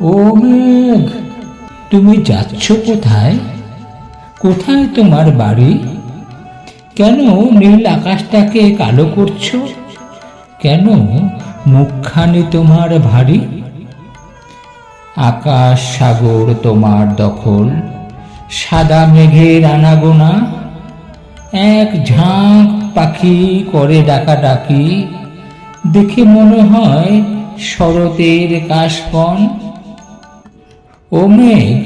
ও মেঘ, তুমি যাচ্ছ কোথায়? কোথায় তোমার বাড়ি? কেন নীল আকাশটাকে কালো করছ? কেন মুখখানি তোমার ভারী? আকাশ সাগর তোমার দখল, সাদা মেঘের আনাগোনা। এক ঝাঁক পাখি করে ডাকাডাকি, দেখে মনে হয় শরতের কাশবন ও মেঘ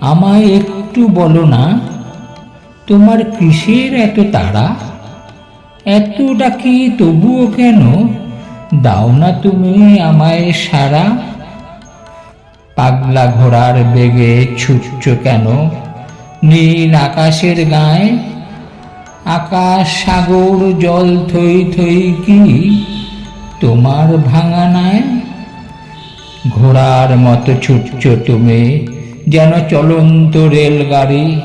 আমায় একটু বলো না, তোমার কিসের এত তাড়া? এত ডাকি তবুও কেন? দাও না তুমি আমায় সারা পাগলা ঘোড়ার বেগে ছুটছ কেন? নীল আকাশের গায়ে? আকাশ সাগর জল থই থই কি? তোমার ভাঙা ভাঙানায় ঘোড়ার মতো ছুটছ তুমি, যেন চলন্ত রেলগাড়ি।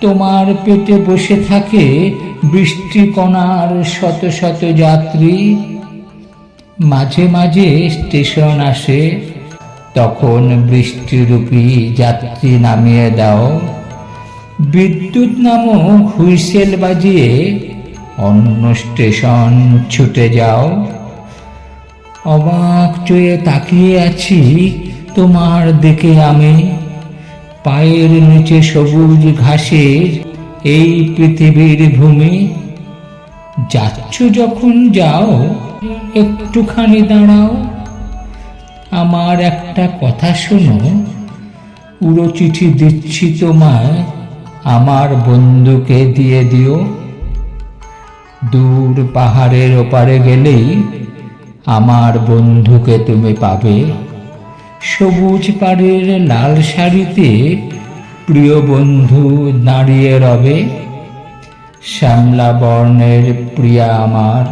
তোমার পেটে বসে থাকে বৃষ্টিকণার শত শত যাত্রী। মাঝে মাঝে স্টেশন আসে, তখন বৃষ্টিরূপী যাত্রী নামিয়ে দাও। বিদ্যুৎ নামক হুইসেল বাজিয়ে অন্য স্টেশন ছুটে যাও। অবাক চয়ে তাকিয়ে আছি তোমার দিকে আমি। পায়ের নিচে সবুজ ঘাসের এই পৃথিবীর ভূমি। যাচ্ছ যখন যাও, একটুখানি দাঁড়াও। আমার একটা কথা শোনো। উড়ো চিঠি দিচ্ছি তোমায়, আমার বন্ধুকে দিয়ে দিও। দূর পাহাড়ের ওপারে গেলেই আমার বন্ধুকে তুমি পাবে। সবুজ পাড়ের লাল শাড়িতে প্রিয় বন্ধু দাঁড়িয়ে রবে। শ্যামলা বর্ণের প্রিয়া আমার,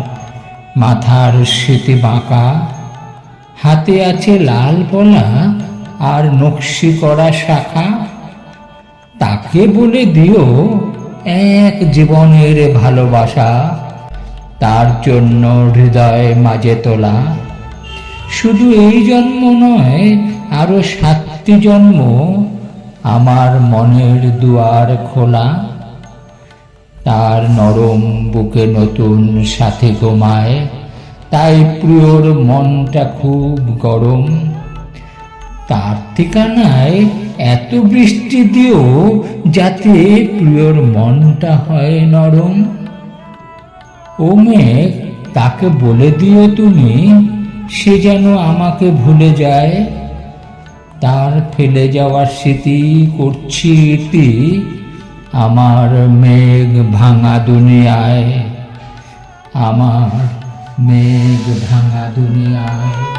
মাথার স্মৃতি বাঁকা। হাতে আছে লাল পলা আর নকশি করা শাখা। তাকে বলে দিও এক জীবনের ভালোবাসা। তার জন্য হৃদয় মাঝে তোলা। শুধু এই জন্ম নয়, আরও সাতটি জন্ম আমার মনের দুয়ার খোলা। তার নরম বুকে নতুন সাথে ঘুমায়, তাই প্রিয়র মনটা খুব গরম। তার ঠিকানায় এত বৃষ্টি দিও যাতে প্রিয়র মনটা হয় নরম। ও মেঘ তাকে বলে দিও তুমি, সে যেন আমাকে ভুলে যায়। তার ফেলে যাওয়ার স্মৃতি করছি ইতি, আমার মেঘ ভাঙা দুনিয়ায়। আমার মেঘ ভাঙা দুনিয়ায়।